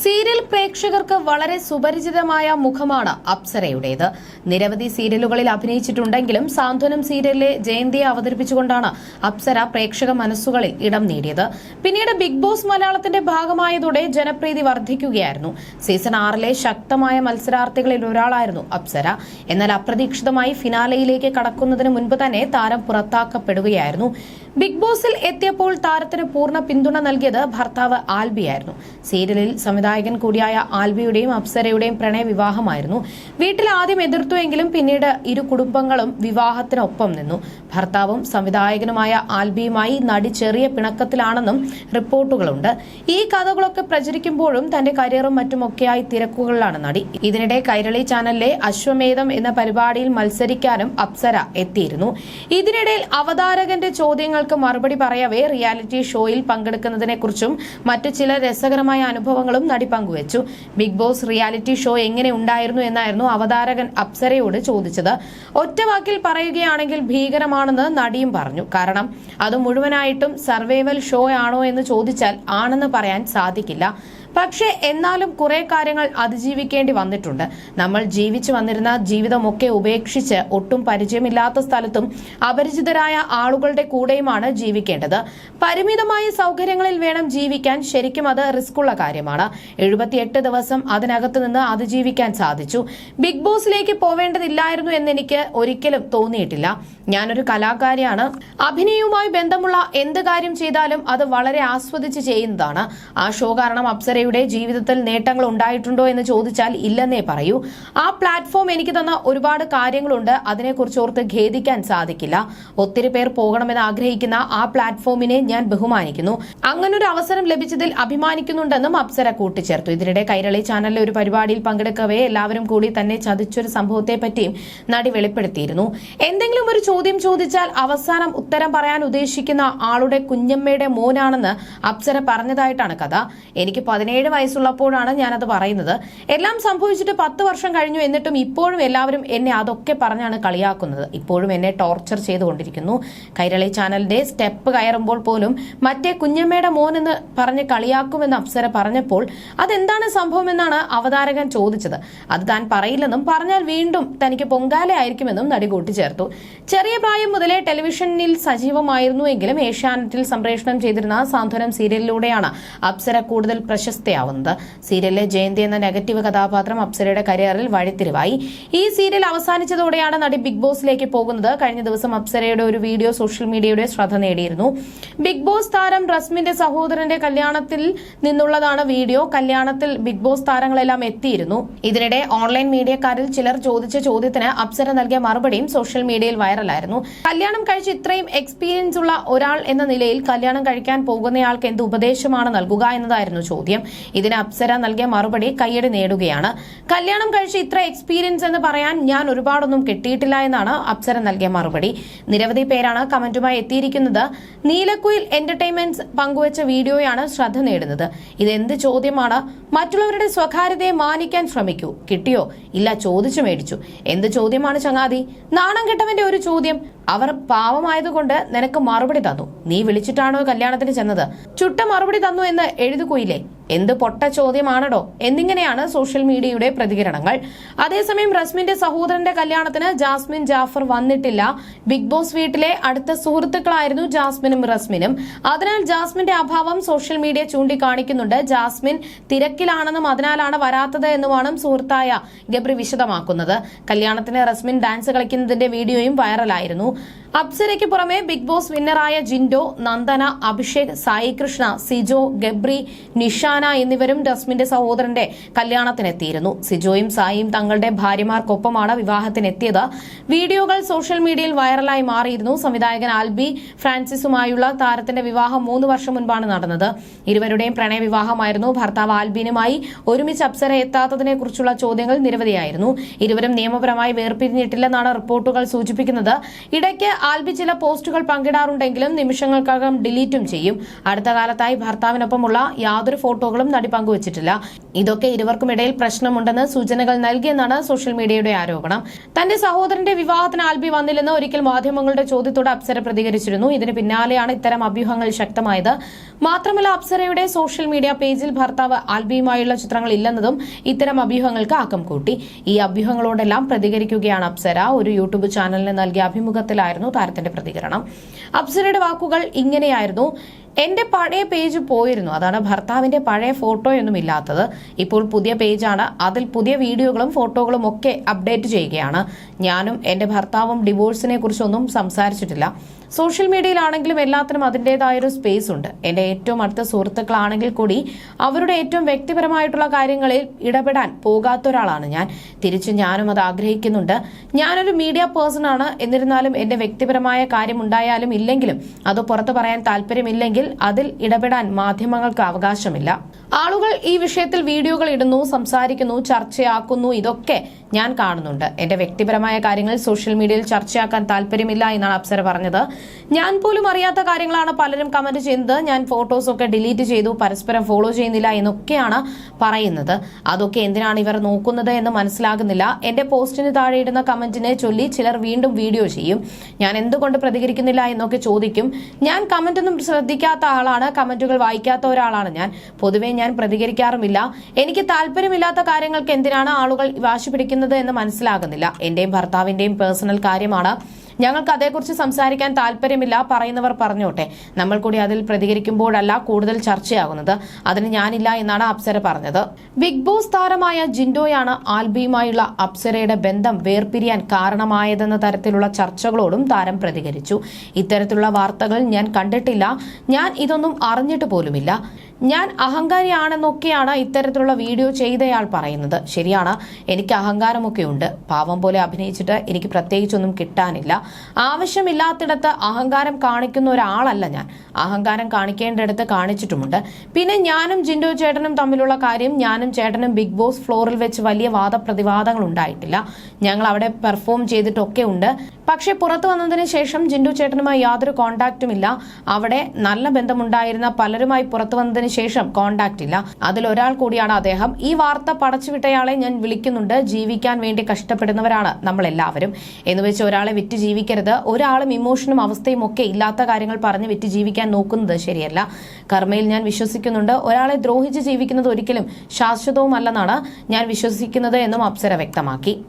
Serial പ്രേക്ഷകർക്ക് വളരെ സുപരിചിതമായ മുഖമാണ് അപ്സരയുടേത്. നിരവധി സീരിയലുകളിൽ അഭിനയിച്ചിട്ടുണ്ടെങ്കിലും സാന്ത്വനം സീരിയലിലെ ജയന്തിയെ അവതരിപ്പിച്ചുകൊണ്ടാണ് അപ്സര പ്രേക്ഷക മനസ്സുകളിൽ ഇടം നേടിയത്. പിന്നീട് ബിഗ് ബോസ് മലയാളത്തിന്റെ ഭാഗമായതോടെ ജനപ്രീതി വർദ്ധിക്കുകയായിരുന്നു. സീസൺ ആറിലെ ശക്തമായ മത്സരാർത്ഥികളിൽ ഒരാളായിരുന്നു അപ്സര. എന്നാൽ അപ്രതീക്ഷിതമായി ഫിനാലയിലേക്ക് കടക്കുന്നതിന് മുൻപ് തന്നെ താരം പുറത്താക്കപ്പെടുകയായിരുന്നു. ബിഗ് ബോസിൽ എത്തിയപ്പോൾ താരത്തിന് പൂർണ പിന്തുണ നൽകിയത് ഭർത്താവ് ആൽബിയായിരുന്നു. സീരിയലിൽ സംവിധായകൻ കൂടിയായ ആൽബിയുടെയും അപ്സരയുടെയും പ്രണയ വിവാഹമായിരുന്നു. വീട്ടിൽ ആദ്യം എതിർത്തുവെങ്കിലും പിന്നീട് ഇരു കുടുംബങ്ങളും വിവാഹത്തിനൊപ്പം നിന്നു. ഭർത്താവും സംവിധായകനുമായ ആൽബിയുമായി നടി ചെറിയ പിണക്കത്തിലാണെന്നും റിപ്പോർട്ടുകളുണ്ട്. ഈ കഥകളൊക്കെ പ്രചരിക്കുമ്പോഴും തന്റെ കരിയറും മറ്റുമൊക്കെയായി തിരക്കുകളിലാണ് നടി. ഇതിനിടെ കൈരളി ചാനലിലെ അശ്വമേധം എന്ന പരിപാടിയിൽ മത്സരിക്കാനും അപ്സര എത്തിയിരുന്നു. ഇതിനിടയിൽ അവതാരകന്റെ ചോദ്യങ്ങൾക്ക് മറുപടി പറയവേ റിയാലിറ്റി ഷോയിൽ പങ്കെടുക്കുന്നതിനെക്കുറിച്ചും മറ്റു ചില രസകരമായ അനുഭവങ്ങളും നടി പങ്കുവച്ചു ബിഗ് ബോസ് റിയാലിറ്റി ഷോ എങ്ങനെ ഉണ്ടായിരുന്നു എന്നായിരുന്നു അവതാരകൻ അപ്സരയോട് ചോദിച്ചത്. ഒറ്റ വാക്കിൽ പറയുകയാണെങ്കിൽ ഭീകരമാണെന്ന് നടിയും പറഞ്ഞു. കാരണം അത് മുഴുവനായിട്ടും സർവൈവൽ ഷോ ആണോ എന്ന് ചോദിച്ചാൽ ആണെന്ന് പറയാൻ സാധിക്കില്ല. പക്ഷേ എന്നാലും കുറെ കാര്യങ്ങൾ അതിജീവിക്കേണ്ടി വന്നിട്ടുണ്ട്. നമ്മൾ ജീവിച്ചു വന്നിരുന്ന ജീവിതമൊക്കെ ഉപേക്ഷിച്ച് ഒട്ടും പരിചയമില്ലാത്ത സ്ഥലത്തും അപരിചിതരായ ആളുകളുടെ കൂടെയുമാണ് ജീവിക്കേണ്ടത്. പരിമിതമായ സൗകര്യങ്ങളിൽ വേണം ജീവിക്കാൻ. ശരിക്കും അത് റിസ്ക്കുള്ള കാര്യമാണ്. എഴുപത്തിയെട്ട് ദിവസം അതിനകത്ത് നിന്ന് അതിജീവിക്കാൻ സാധിച്ചു. ബിഗ് ബോസിലേക്ക് പോവേണ്ടതില്ലായിരുന്നു എന്നെനിക്ക് ഒരിക്കലും തോന്നിയിട്ടില്ല. ഞാനൊരു കലാകാരിയാണ്. അഭിനയവുമായി ബന്ധമുള്ള എന്ത് കാര്യം ചെയ്താലും അത് വളരെ ആസ്വദിച്ച് ചെയ്യുന്നതാണ്. ആ ഷോ കാരണം അപ്സരയുടെ ജീവിതത്തിൽ നേട്ടങ്ങൾ ഉണ്ടായിട്ടുണ്ടോ എന്ന് ചോദിച്ചാൽ ഇല്ലെന്നേ പറയൂ. ആ പ്ലാറ്റ്ഫോം എനിക്ക് തന്ന ഒരുപാട് കാര്യങ്ങളുണ്ട്. അതിനെക്കുറിച്ച് ഓർത്ത് ഖേദിക്കാൻ സാധിക്കില്ല. ഒത്തിരി പേർ പോകണമെന്ന് ആഗ്രഹിക്കുന്ന ആ പ്ലാറ്റ്ഫോമിനെ ഞാൻ ബഹുമാനിക്കുന്നു. അങ്ങനൊരു അവസരം ലഭിച്ചതിൽ അഭിമാനിക്കുന്നുണ്ടെന്നും അപ്സര കൂട്ടിച്ചേർത്തു. ഇതിനിടെ കൈരളി ചാനലിലെ ഒരു പരിപാടിയിൽ പങ്കെടുക്കവേ എല്ലാവരും കൂടി തന്നെ ചതിച്ചൊരു സംഭവത്തെ പറ്റിയും നടി വെളിപ്പെടുത്തിയിരുന്നു. എന്തെങ്കിലും ഒരു ചോദ്യം ചോദിച്ചാൽ അവസാനം ഉത്തരം പറയാൻ ഉദ്ദേശിക്കുന്ന ആളുടെ കുഞ്ഞമ്മയുടെ മോനാണെന്ന് അപ്സര പറഞ്ഞതായിട്ടാണ് കഥ. എനിക്ക് പതിനേഴ് വയസ്സുള്ളപ്പോഴാണ് ഞാനത് പറയുന്നത്. എല്ലാം സംഭവിച്ചിട്ട് പത്ത് വർഷം കഴിഞ്ഞു എന്നിട്ടും ഇപ്പോഴും എല്ലാവരും എന്നെ അതൊക്കെ പറഞ്ഞാണ് കളിയാക്കുന്നത്. ഇപ്പോഴും എന്നെ ടോർച്ചർ ചെയ്തുകൊണ്ടിരിക്കുന്നു. കൈരളി ചാനലിന്റെ സ്റ്റെപ്പ് കയറുമ്പോൾ പോലും മറ്റേ കുഞ്ഞമ്മയുടെ മോൻ എന്ന് പറഞ്ഞ് കളിയാക്കുമെന്ന് അപ്സര പറഞ്ഞപ്പോൾ അതെന്താണ് സംഭവമെന്നാണ് അവതാരകൻ ചോദിച്ചത്. അത് താൻ പറയില്ലെന്നും പറഞ്ഞാൽ വീണ്ടും തനിക്ക് പൊങ്കാലയായിരിക്കുമെന്നും നടി കൂട്ടിച്ചേർത്തു. ചെറിയ പ്രായം മുതലേ ടെലിവിഷനിൽ സജീവമായിരുന്നുവെങ്കിലും ഏഷ്യാനെറ്റിൽ സംപ്രേഷണം ചെയ്തിരുന്ന സാന്ത്വനം സീരിയലിലൂടെയാണ് അപ്സര കൂടുതൽ പ്രശസ്തയാവുന്നത് സീരിയലിലെ ജയന്തി എന്ന നെഗറ്റീവ് കഥാപാത്രം അപ്സരയുടെ കരിയറിൽ വഴിത്തിരിവായി. ഈ സീരിയൽ അവസാനിച്ചതോടെയാണ് നടി ബിഗ് ബോസിലേക്ക് പോകുന്നത്. കഴിഞ്ഞ ദിവസം അപ്സരയുടെ ഒരു വീഡിയോ സോഷ്യൽ മീഡിയയുടെ ശ്രദ്ധ നേടിയിരുന്നു. ബിഗ് ബോസ് താരം റസ്മിന്റെ സഹോദരന്റെ കല്യാണത്തിൽ നിന്നുള്ളതാണ് വീഡിയോ. കല്യാണത്തിൽ ബിഗ് ബോസ് താരങ്ങളെല്ലാം എത്തിയിരുന്നു. ഇതിനിടെ ഓൺലൈൻ മീഡിയക്കാരിൽ ചിലർ ചോദിച്ച ചോദ്യത്തിന് അപ്സര നൽകിയ മറുപടിയും സോഷ്യൽ മീഡിയയിൽ വൈറലായിരുന്നു. കല്യാണം കഴിച്ച് ഇത്രയും എക്സ്പീരിയൻസ് ഉള്ള ഒരാൾ എന്ന നിലയിൽ കല്യാണം കഴിക്കാൻ പോകുന്നയാൾക്ക് എന്ത് ഉപദേശമാണ് നൽകുക എന്നതായിരുന്നു ചോദ്യം. ഇതിന് അപ്സര നൽകിയ മറുപടി കയ്യടി നേടുകയാണ്. കല്യാണം കഴിച്ച് ഇത്ര എക്സ്പീരിയൻസ് എന്ന് പറയാൻ ഞാൻ ഒരുപാടൊന്നും കിട്ടിയിട്ടില്ല എന്നാണ് അപ്സര നൽകിയ മറുപടി. നിരവധി പേരാണ് കമന്റുമായി എത്തിയിരിക്കുന്നത്. നീലക്കുയിൽ എന്റർടൈൻമെന്റ്സ് പങ്കുവച്ച വീഡിയോയാണ് ശ്രദ്ധ നേടുന്നത്. ഇതെന്ത് ചോദ്യമാണ്? മറ്റുള്ളവരുടെ സ്വകാര്യതയെ മാനിക്കാൻ ശ്രമിക്കൂ. കിട്ടിയോ? ഇല്ല ചോദിച്ചു മേടിച്ചു. എന്ത് ചോദ്യമാണ് ചങ്ങാതി? നാണം കെട്ടവന്റെ ഒരു ചോദ്യം. അവർ പാവമായതുകൊണ്ട് നിനക്ക് മറുപടി തന്നു. നീ വിളിച്ചിട്ടാണോ കല്യാണത്തിന് ചെന്നത്? ചുട്ട മറുപടി തന്നു എന്ന് എഴുതുകയില്ലേ? എന്ത് പൊട്ട ചോദ്യമാണടോ? എന്നിങ്ങനെയാണ് സോഷ്യൽ മീഡിയയുടെ പ്രതികരണങ്ങൾ. അതേസമയം റസ്മിന്റെ സഹോദരന്റെ കല്യാണത്തിന് ജാസ്മിൻ ജാഫർ വന്നിട്ടില്ല. ബിഗ് ബോസ് വീട്ടിലെ അടുത്ത സുഹൃത്തുക്കളായിരുന്നു ജാസ്മിനും റസ്മിനും. അതിനാൽ ജാസ്മിന്റെ അഭാവം സോഷ്യൽ മീഡിയ ചൂണ്ടിക്കാണിക്കുന്നുണ്ട്. ജാസ്മിൻ തിരക്കിലാണെന്നും അതിനാലാണ് വരാത്തത് എന്നുമാണ് സുഹൃത്തായ ഗബ്രി വിശദമാക്കുന്നത്. കല്യാണത്തിന് റസ്മിൻ ഡാൻസ് കളിക്കുന്നതിന്റെ വീഡിയോയും വൈറലായിരുന്നു. അപ്സരയ്ക്ക് പുറമെ ബിഗ് ബോസ് വിന്നറായ ജിൻഡോ നന്ദന അഭിഷേക് സായി കൃഷ്ണ സിജോ ഗബ്രി നിഷാന എന്നിവരും ഡസ്മിന്റെ സഹോദരന്റെ കല്യാണത്തിനെത്തിയിരുന്നു. സിജോയും സായിയും തങ്ങളുടെ ഭാര്യമാർക്കൊപ്പമാണ് വിവാഹത്തിനെത്തിയത്. വീഡിയോകൾ സോഷ്യൽ മീഡിയയിൽ വൈറലായി മാറിയിരുന്നു. സംവിധായകൻ ആൽബി ഫ്രാൻസിസുമായുള്ള താരത്തിന്റെ വിവാഹം മൂന്ന് വർഷം മുൻപാണ് നടന്നത്. ഇരുവരുടെയും പ്രണയവിവാഹമായിരുന്നു. ഭർത്താവ് ആൽബിനുമായി ഒരുമിച്ച് അപ്സര എത്താത്തതിനെ കുറിച്ചുള്ള ചോദ്യങ്ങൾ നിരവധിയായിരുന്നു. ഇരുവരും നിയമപരമായി വേർപിരിഞ്ഞിട്ടില്ലെന്നാണ് റിപ്പോർട്ടുകൾ സൂചിപ്പിക്കുന്നത്. ഇടയ്ക്ക് ആൽബി ചില പോസ്റ്റുകൾ പങ്കിടാറുണ്ടെങ്കിലും നിമിഷങ്ങൾക്കകം ഡിലീറ്റും ചെയ്യും. അടുത്ത കാലത്തായി ഭർത്താവിനൊപ്പമുള്ള യാതൊരു ഫോട്ടോകളും നടി പങ്കുവച്ചിട്ടില്ല. ഇതൊക്കെ ഇരുവർക്കുമിടയിൽ പ്രശ്നമുണ്ടെന്ന് സൂചനകൾ നൽകിയെന്നാണ് സോഷ്യൽ മീഡിയയുടെ ആരോപണം. തന്റെ സഹോദരന്റെ വിവാഹത്തിന് ആൽബി വന്നില്ലെന്ന് ഒരിക്കൽ മാധ്യമങ്ങളുടെ ചോദ്യത്തോട് അപ്സര പ്രതികരിച്ചിരുന്നു. ഇതിന് പിന്നാലെയാണ് ഇത്തരം അഭ്യൂഹങ്ങൾ ശക്തമായത്. മാത്രമല്ല അപ്സരയുടെ സോഷ്യൽ മീഡിയ പേജിൽ ഭർത്താവ് ആൽബിയുമായുള്ള ചിത്രങ്ങൾ ഇല്ലെന്നതും ഇത്തരം അഭ്യൂഹങ്ങൾക്ക് ആക്കം കൂട്ടി. ഈ അഭ്യൂഹങ്ങളോടെല്ലാം പ്രതികരിക്കുകയാണ് അപ്സര. ഒരു യൂട്യൂബ് ചാനലിന് നൽകിയ അഭിമുഖത്തിലായിരുന്നു താരത്തിന്റെ പ്രതികരണം. അപ്സരയുടെ വാക്കുകൾ ഇങ്ങനെയായിരുന്നു. എന്റെ പഴയ പേജ് പോയിരുന്നു. അതാണ് ഭർത്താവിന്റെ പഴയ ഫോട്ടോയൊന്നും ഇല്ലാത്തത്. ഇപ്പോൾ പുതിയ പേജാണ്. അതിൽ പുതിയ വീഡിയോകളും ഫോട്ടോകളും ഒക്കെ അപ്ഡേറ്റ് ചെയ്യുകയാണ്. ഞാനും എന്റെ ഭർത്താവും ഡിവോഴ്സിനെ കുറിച്ചൊന്നും സംസാരിച്ചിട്ടില്ല. സോഷ്യൽ മീഡിയയിലാണെങ്കിലും എല്ലാത്തിനും അതിന്റെതായൊരു സ്പേസ് ഉണ്ട്. എന്റെ ഏറ്റവും അടുത്ത സുഹൃത്തുക്കളാണെങ്കിൽ കൂടി അവരുടെ ഏറ്റവും വ്യക്തിപരമായിട്ടുള്ള കാര്യങ്ങളിൽ ഇടപെടാൻ പോകാത്ത ഒരാളാണ് ഞാൻ. തിരിച്ച് ഞാനും അത് ആഗ്രഹിക്കുന്നുണ്ട്. ഞാനൊരു മീഡിയ പേഴ്സൺ ആണ്. എന്നിരുന്നാലും എന്റെ വ്യക്തിപരമായ കാര്യം ഉണ്ടായാലും ഇല്ലെങ്കിലും അത് പുറത്തു പറയാൻ താല്പര്യമില്ലെങ്കിൽ അതിൽ ഇടപെടാൻ മാധ്യമങ്ങൾക്ക് അവകാശമില്ല. ആളുകൾ ഈ വിഷയത്തിൽ വീഡിയോകൾ ഇടുന്നു സംസാരിക്കുന്നു ചർച്ചയാക്കുന്നു. ഇതൊക്കെ ഞാൻ കാണുന്നുണ്ട്. എന്റെ വ്യക്തിപരമായ കാര്യങ്ങൾ സോഷ്യൽ മീഡിയയിൽ ചർച്ചയാക്കാൻ താല്പര്യമില്ല എന്നാണ് അപ്സര പറഞ്ഞത്. ഞാൻ പോലും അറിയാത്ത കാര്യങ്ങളാണ് പലരും കമന്റ് ചെയ്യുന്നത്. ഞാൻ ഫോട്ടോസൊക്കെ ഡിലീറ്റ് ചെയ്തു പരസ്പരം ഫോളോ ചെയ്യുന്നില്ല എന്നൊക്കെയാണ് പറയുന്നത്. അതൊക്കെ എന്തിനാണ് ഇവർ നോക്കുന്നത് എന്ന് മനസ്സിലാകുന്നില്ല. എന്റെ പോസ്റ്റിന് താഴെ ഇടുന്ന കമന്റിനെ ചൊല്ലി ചിലർ വീണ്ടും വീഡിയോ ചെയ്യും. ഞാൻ എന്തുകൊണ്ട് പ്രതികരിക്കുന്നില്ല എന്നൊക്കെ ചോദിക്കും. ഞാൻ കമന്റ് ഒന്നും ശ്രദ്ധിക്കാത്ത ആളാണ് കമന്റുകൾ വായിക്കാത്ത ഒരാളാണ് ഞാൻ. പൊതുവെ ഞാൻ പ്രതികരിക്കാറുമില്ല. എനിക്ക് താല്പര്യമില്ലാത്ത കാര്യങ്ങൾക്ക് എന്തിനാണ് ആളുകൾ വാശി പിടിക്കുന്നത് എന്ന് മനസ്സിലാകുന്നില്ല. എന്റെയും ഭർത്താവിന്റെയും പേഴ്സണൽ കാര്യമാണ് ഞങ്ങൾക്ക് അതേക്കുറിച്ച് സംസാരിക്കാൻ താല്പര്യമില്ല പറയുന്നവർ പറഞ്ഞോട്ടെ. നമ്മൾ കൂടി അതിൽ പ്രതികരിക്കുമ്പോഴല്ല കൂടുതൽ ചർച്ചയാകുന്നത്. അതിന് ഞാനില്ല എന്നാണ് അപ്സര പറഞ്ഞത്. ബിഗ് ബോസ് താരമായ ജിൻഡോയാണ് ആൽബിയുമായുള്ള അപ്സരയുടെ ബന്ധം വേർപിരിയാൻ കാരണമായതെന്ന തരത്തിലുള്ള ചർച്ചകളോടും താരം പ്രതികരിച്ചു. ഇത്തരത്തിലുള്ള വാർത്തകൾ ഞാൻ കണ്ടിട്ടില്ല. ഞാൻ ഇതൊന്നും അറിഞ്ഞിട്ട് പോലുമില്ല. ഞാൻ അഹങ്കാരിയാണെന്നൊക്കെയാണ് ഇത്തരത്തിലുള്ള വീഡിയോ ചെയ്തയാൾ പറയുന്നത്. ശരിയാണ് എനിക്ക് അഹങ്കാരമൊക്കെ ഉണ്ട്. പാവം പോലെ അഭിനയിച്ചിട്ട് എനിക്ക് പ്രത്യേകിച്ചൊന്നും കിട്ടാനില്ല. ആവശ്യമില്ലാത്തിടത്ത് അഹങ്കാരം കാണിക്കുന്ന ഒരാളല്ല ഞാൻ. അഹങ്കാരം കാണിക്കേണ്ടടുത്ത് കാണിച്ചിട്ടുമുണ്ട്. പിന്നെ ഞാനും ജിൻഡോ ചേട്ടനും തമ്മിലുള്ള കാര്യം ഞാനും ചേട്ടനും ബിഗ് ബോസ് ഫ്ലോറിൽ വെച്ച് വലിയ വാദപ്രതിവാദങ്ങൾ ഉണ്ടായിട്ടില്ല. ഞങ്ങൾ അവിടെ പെർഫോം ചെയ്തിട്ടൊക്കെ ഉണ്ട്. പക്ഷേ പുറത്തു വന്നതിന് ശേഷം ജിൻഡു ചേട്ടനുമായി യാതൊരു കോണ്ടാക്റ്റും ഇല്ല. അവിടെ നല്ല ബന്ധമുണ്ടായിരുന്ന പലരുമായി പുറത്തു വന്നതിന് ശേഷം കോണ്ടാക്ട് ഇല്ല. അതിലൊരാൾ കൂടിയാണ് അദ്ദേഹം. ഈ വാർത്ത പടച്ചുവിട്ടയാളെ ഞാൻ വിളിക്കുന്നുണ്ട്. ജീവിക്കാൻ വേണ്ടി കഷ്ടപ്പെടുന്നവരാണ് നമ്മൾ എല്ലാവരും എന്ന് വെച്ച് ഒരാളെ വിറ്റ് ജീവിക്കരുത്. ഒരാളും ഇമോഷനും അവസ്ഥയും ഒക്കെ ഇല്ലാത്ത കാര്യങ്ങൾ പറഞ്ഞ് വിറ്റ് ജീവിക്കാൻ നോക്കുന്നത് ശരിയല്ല. കർമ്മയിൽ ഞാൻ വിശ്വസിക്കുന്നുണ്ട്. ഒരാളെ ദ്രോഹിച്ച് ജീവിക്കുന്നത് ഒരിക്കലും ശാശ്വതവുമല്ലെന്നാണ് ഞാൻ വിശ്വസിക്കുന്നത് എന്നും അപ്സര വ്യക്തമാക്കി.